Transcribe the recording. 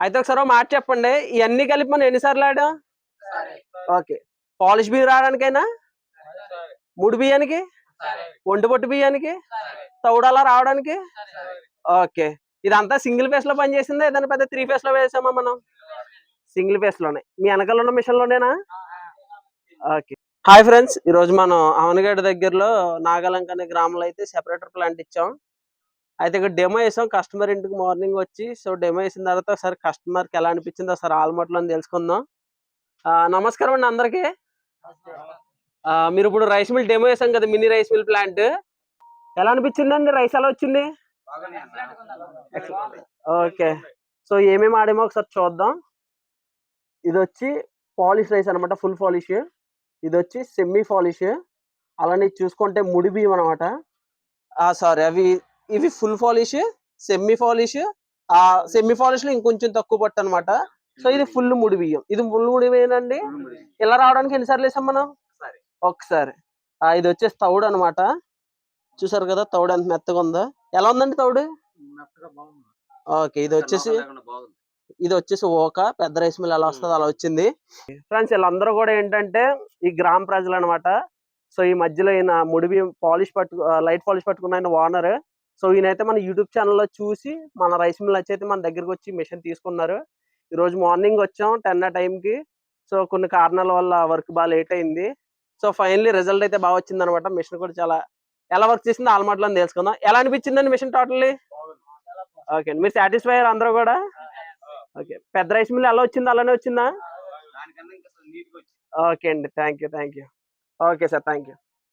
అయితే ఒకసారి మాట చెప్పండి. ఇవన్నీ కలిపి మనం ఎన్నిసార్లు ఆడాం? ఓకే. పాలిష్ బియ్యం రావడానికైనా? ముడి బియ్యానికి? ఒంటి పొట్టు బియ్యానికి? తౌడలా రావడానికి? ఓకే. ఇదంతా సింగిల్ ఫేస్లో పనిచేసిందా ఏదైనా పెద్ద త్రీ ఫేస్లో వేసామా మనం? సింగిల్ ఫేస్లోనే. మీ వెనకాల ఉన్న మిషన్ లోనేనా? ఓకే. Hi friends. ఈ రోజు మనం అవనగడ్డ దగ్గరలో నాగలంక అనే గ్రామంలో అయితే సెపరేటర్ ప్లాంట్ ఇచ్చాం. అయితే ఇక్కడ డెమో వేసాం కస్టమర్ ఇంటికి మార్నింగ్ వచ్చి సో డెమో వేసిన తర్వాత ఒకసారి కస్టమర్కి ఎలా అనిపించిందో ఒకసారి ఆల్మట్లో తెలుసుకుందాం. నమస్కారం అండి అందరికి. మీరు ఇప్పుడు రైస్ మిల్ డెమో వేసాం కదా మినీ రైస్ మిల్ ప్లాంట్ ఎలా అనిపించిందండి? రైస్ ఎలా వచ్చింది? ఓకే. సో ఏమేమి ఆడేమో ఒకసారి చూద్దాం. ఇది వచ్చి పాలిష్ రైస్ అన్నమాట ఫుల్ పాలిష్ ఇది వచ్చి సెమీ పాలిష్ అలానే చూసుకుంటే ముడి బియ్యం అనమాట సారీ అవి ఇవి ఫుల్ పాలిష్ సెమీ పాలిష్ ఆ సెమీ పాలిష్లో ఇంకొంచెం తక్కువ పట్టు అనమాట సో ఇది ఫుల్ ముడి బియ్యం. ఇది ఫుల్ ముడి బియ్యం అండి ఇలా రావడానికి ఎన్నిసార్లు వేసాం మనం? ఒకసారి. ఆ, ఇది వచ్చేసి తౌడు అనమాట చూసారు కదా తౌడు ఎంత మెత్తగా ఉందో. ఎలా ఉందండి తౌడు? ఓకే ఇది వచ్చేసి ఇది వచ్చేసి ఓక పెద్ద రైస్ మిల్ ఎలా వస్తుంది అలా వచ్చింది. ఫ్రెండ్స్ వీళ్ళందరూ కూడా ఏంటంటే ఈ గ్రామ ప్రజలు అనమాట సో ఈ మధ్యలో ఈయన ముడిబి పాలిష్ పట్టు లైట్ పాలిష్ పట్టుకున్న ఆయన ఓనర్ సో ఈయనైతే మన యూట్యూబ్ ఛానల్లో చూసి మన రైస్ మిల్ వచ్చి అయితే మన దగ్గరికి వచ్చి మిషన్ తీసుకున్నారు. ఈ రోజు మార్నింగ్ వచ్చాం టెన్ ఆ టైంకి. సో కొన్ని కారణాల వల్ల వర్క్ బాగా లేట్ అయింది. సో ఫైనల్లీ రిజల్ట్ అయితే బాగా వచ్చింది అనమాట మిషన్ కూడా చాలా ఎలా వర్క్ చేసిందో ఆల్మాట్లో తెలుసుకుందాం. ఎలా అనిపించిందండి మిషన్ టోటల్లీ? ఓకే మీరు సాటిస్ఫై అయ్యారు అందరూ కూడా? ఓకే. పెద్ద రైస్ మిల్ ఎలా వచ్చింది అలానే వచ్చిందా? ఓకే అండి. Thank you thank you okay sir thank you